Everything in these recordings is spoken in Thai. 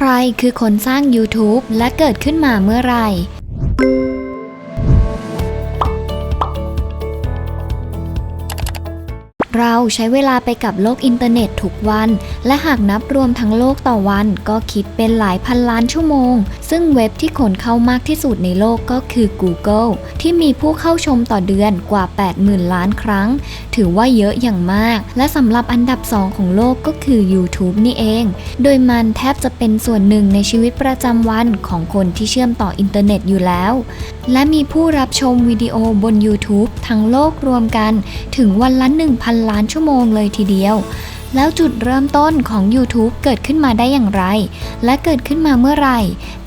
ใครคือคนสร้าง YouTube และเกิดขึ้นมาเมื่อไหร่ เราใช้เวลาไปกับโลกอินเทอร์เน็ตทุกวัน และหากนับรวมทั้งโลกต่อวัน ก็คิดเป็นหลายพันล้านชั่วโมง ซึ่งเว็บที่คนเข้ามากที่สุดในโลกก็คือ Google ที่มีผู้เข้าชมต่อเดือนกว่า 80,000 ล้านครั้ง ถือว่าเยอะอย่างมาก และสำหรับอันดับ 2 ของโลกก็คือ YouTube นี่เอง โดยมันแทบจะเป็นส่วนหนึ่งในชีวิตประจำวันของคนที่เชื่อมต่ออินเทอร์เน็ตอยู่แล้ว และมีผู้รับชมวิดีโอบน YouTube ทั้งโลกรวมกันถึงวันละ1,000ล้านชั่วโมงเลยทีเดียว แล้วจุดเริ่มต้นของ YouTube เกิดขึ้นมาได้อย่างไร และเกิดขึ้นมาเมื่อไหร่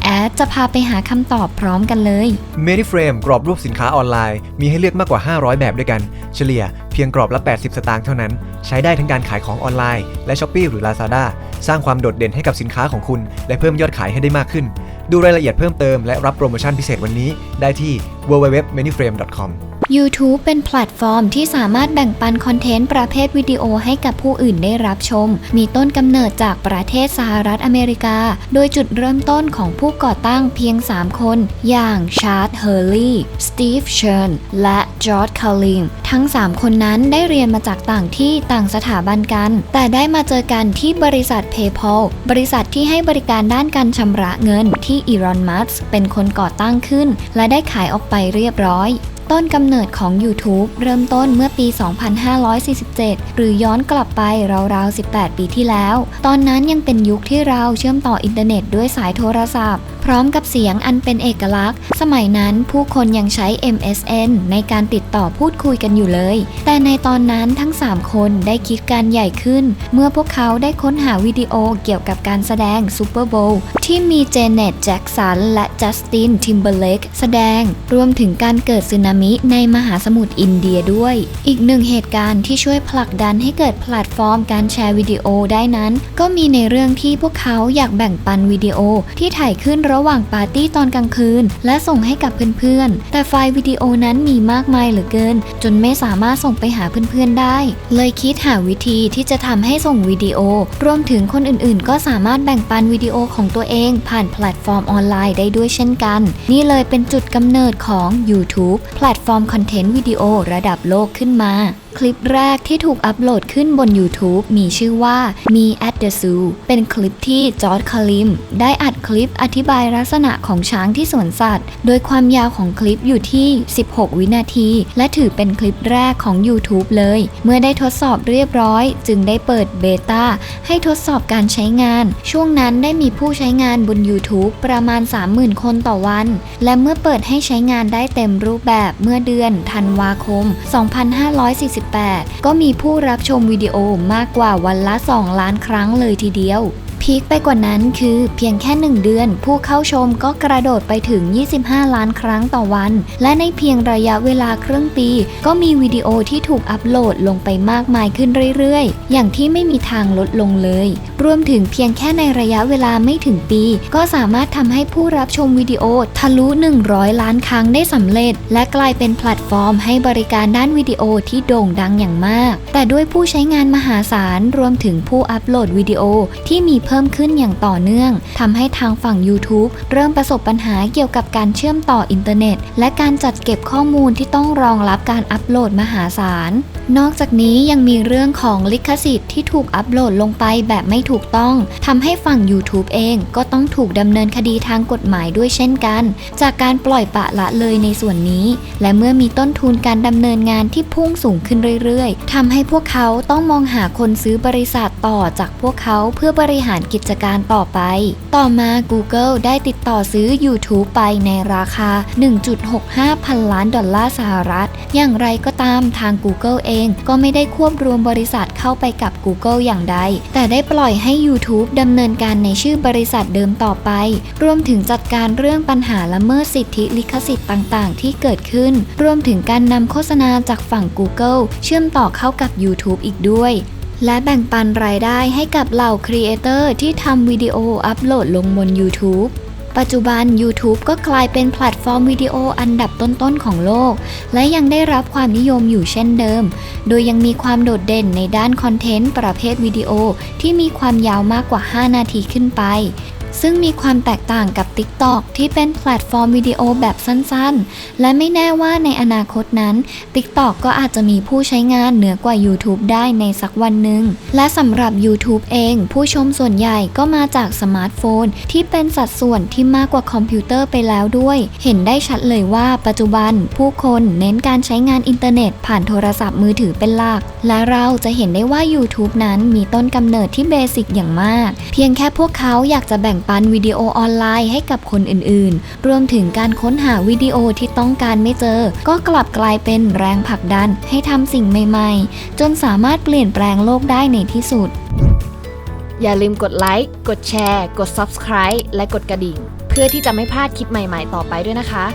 แอดจะพาไปหาคำตอบพร้อมกันเลย m e d i f r a m e กรอบรูปสินค้าออนไลน์ มีให้เลือกมากกว่า 500 แบบด้วยกัน เฉลี่ยเพียงกรอบละ 80 สตางค์เท่านั้น ใช้ได้ทั้งการขายของออนไลน์ และ s h อ p e e หรือ Lazada สร้างความโดดเด่นให้กับสินค้าของคุณ และเพิ่มยอดขายให้ได้มากขึ้น ดูรายละเอียดเพิ่มเติมและรับโปรโมชั่นพิเศษวันนี้ได้ที่ www.mediframe.com YouTube เป็นแพลตฟอร์มที่สามารถแบ่งปันคอนเทนต์ประเภทวิดีโอให้กับผู้อื่นได้รับชม มีต้นกำเนิดจากประเทศสหรัฐอเมริกา โดยจุดเริ่มต้นของผู้ก่อตั้งเพียง 3 คน อย่างชาร์ d เฮอร์ลีย์สตีฟเชิร์นและจอร์ดคาลิงทั้ง 3 คนนั้นได้เรียนมาจากต่างที่ต่างสถาบันกัน แต่ได้มาเจอกันที่บริษัท PayPal บริษัทที่ให้บริการด้านการชำระเงินที่อีรอนมัสเป็นคนก่อตั้งขึ้น และได้ขายออกไปเรียบร้อย ต้นกำเนิดของ YouTube เริ่มต้นเมื่อปี 2547 หรือย้อนกลับไปราวๆ 18 ปีที่แล้ว ตอนนั้นยังเป็นยุคที่เราเชื่อมต่ออินเทอร์เน็ตด้วยสายโทรศัพท์ พร้อมกับเสียงอันเป็นเอกลักษณ์ สมัยนั้นผู้คนยังใช้ MSN ในการติดต่อพูดคุยกันอยู่เลย แต่ในตอนนั้นทั้ง 3 คนได้คิดการใหญ่ขึ้น เมื่อพวกเขาได้ค้นหาวิดีโอเกี่ยวกับการแสดงซูเปอร์โบว์ที่มีเจเน็ตแจ็กสันและจัสตินทิมเบอร์เลกแสดง รวมถึงการเกิดสึนามมิในมหาสมุทรอินเดียด้วย อีกหนึ่งเหตุการณ์ที่ช่วยผลักดันให้เกิดแพลตฟอร์มการแชร์วิดีโอได้นั้น ก็มีในเรื่องที่พวกเขาอยากแบ่งปันวิดีโอ ที่ถ่ายขึ้นระหว่างปาร์ตี้ตอนกลางคืน และส่งให้กับเพื่อนๆ แต่ไฟล์วิดีโอนั้นมีมากมายเหลือเกิน จนไม่สามารถส่งไปหาเพื่อนๆได้ เลยคิดหาวิธีที่จะทำให้ส่งวิดีโอ รวมถึงคนอื่นๆ ก็สามารถแบ่งปันวิดีโอของตัวเอง ผ่านแพลตฟอร์มออนไลน์ได้ด้วยเช่นกัน นี่เลยเป็นจุดกำเนิดของ YouTube แพลตฟอร์มคอนเทนต์วิดีโอระดับโลกขึ้นมาคลิปแรกที่ถูกอัปโหลดขึ้นบน YouTube มีชื่อว่า Me at the Zoo เป็นคลิปที่จอร์ดคาลิม ได้อัดคลิปอธิบายลักษณะของช้างที่สวนสัตว์ โดยความยาวของคลิปอยู่ที่ 16 วินาที และถือเป็นคลิปแรกของ YouTube เลย เมื่อได้ทดสอบเรียบร้อย จึงได้เปิดเบต้าให้ทดสอบการใช้งาน ช่วงนั้นได้มีผู้ใช้งานบน YouTube ประมาณ 30,000 คนต่อวัน และเมื่อเปิดให้ใช้งานได้เต็มรูปแบบเมื่อเดือนธันวาคม 254 2018 ก็มีผู้รับชมวิดีโอมากกว่าวันละ 2 ล้านครั้งเลยทีเดียวพีคไปกว่านั้นคือเพียงแค่ 1 เดือน ผู้เข้าชมก็กระโดดไปถึง 25 ล้านครั้งต่อวัน และในเพียงระยะเวลาครึ่งปี ก็มีวิดีโอที่ถูกอัปโหลดลงไปมากมายขึ้นเรื่อยๆ อย่างที่ไม่มีทางลดลงเลย รวมถึงเพียงแค่ในระยะเวลาไม่ถึงปี ก็สามารถทำให้ผู้รับชมวิดีโอทะลุ 100 ล้านครั้งได้สำเร็จ และกลายเป็นแพลตฟอร์มให้บริการด้านวิดีโอที่โด่งดังอย่างมาก แต่ด้วยผู้ใช้งานมหาศาลรวมถึงผู้อัปโหลดวิดีโอที่มีเพิ่มขึ้นอย่างต่อเนื่องทำให้ทางฝั่ง YouTube เริ่มประสบปัญหาเกี่ยวกับการเชื่อมต่ออินเทอร์เน็ต และการจัดเก็บข้อมูลที่ต้องรองรับการอัปโหลดมหาศาลนอกจากนี้ยังมีเรื่องของลิขสิทธิ์ที่ถูกอัปโหลดลงไปแบบไม่ถูกต้องทำให้ฝั่ง YouTube เองก็ต้องถูกดำเนินคดีทางกฎหมายด้วยเช่นกัน จากการปล่อยปะละเลยในส่วนนี้ และเมื่อมีต้นทุนการดำเนินงานที่พุ่งสูงขึ้นเรื่อยๆทำให้พวกเขาต้องมองหาคนซื้อบริษัทต่อจากพวกเขาเพื่อบริหารกิจการต่อไป ต่อมา Google ได้ติดต่อซื้อ YouTube ไปในราคา 1.65 พันล้านดอลลาร์สหรัฐ อย่างไรก็ตามทาง Google เองก็ไม่ได้ควบรวมบริษัทเข้าไปกับ Google อย่างใด แต่ได้ปล่อยให้ YouTube ดำเนินการในชื่อบริษัทเดิมต่อไป รวมถึงจัดการเรื่องปัญหาละเมิดสิทธิลิขสิทธิ์ต่างๆ ที่เกิดขึ้น รวมถึงการนำโฆษณาจากฝั่ง Google เชื่อมต่อเข้ากับ YouTube อีกด้วยและแบ่งปันรายได้ให้กับเหล่าครีเอเตอร์ที่ทำวิดีโออัปโหลดลงบน YouTube ปัจจุบัน YouTube ก็กลายเป็นแพลตฟอร์มวิดีโออันดับต้นๆของโลก และยังได้รับความนิยมอยู่เช่นเดิม โดยยังมีความโดดเด่นในด้านคอนเทนต์ประเภทวิดีโอที่มีความยาวมากกว่า 5 นาทีขึ้นไป ซึ่งมีความแตกต่างกับ TikTok ที่เป็นแพลตฟอร์มวิดีโอแบบสั้นๆ และไม่แน่ว่าในอนาคตนั้น TikTok ก็อาจจะมีผู้ใช้งานเหนือกว่า YouTube ได้ในสักวันหนึ่ง และสำหรับ YouTube เอง ผู้ชมส่วนใหญ่ก็มาจากสมาร์ทโฟน ที่เป็นสัดส่วนที่มากกว่าคอมพิวเตอร์ไปแล้วด้วย เห็นได้ชัดเลยว่าปัจจุบันผู้คนเน้นการใช้งานอินเทอร์เน็ต ผ่านโทรศัพท์มือถือเป็นหลัก และเราจะเห็นได้ว่า YouTube นั้นมีต้นกำเนิดที่เบสิกอย่างมาก เพียงแค่พวกเขาอยากจะแบ่งปันวิดีโอออนไลน์ให้กับคนอื่นๆ รวมถึงการค้นหาวิดีโอที่ต้องการไม่เจอ ก็กลับกลายเป็นแรงผลักดันให้ทำสิ่งใหม่ๆ จนสามารถเปลี่ยนแปลงโลกได้ในที่สุด อย่าลืมกดไลค์ กดแชร์ กด Subscribe และกดกระดิ่ง เพื่อที่จะไม่พลาดคลิปใหม่ๆ ต่อไปด้วยนะคะ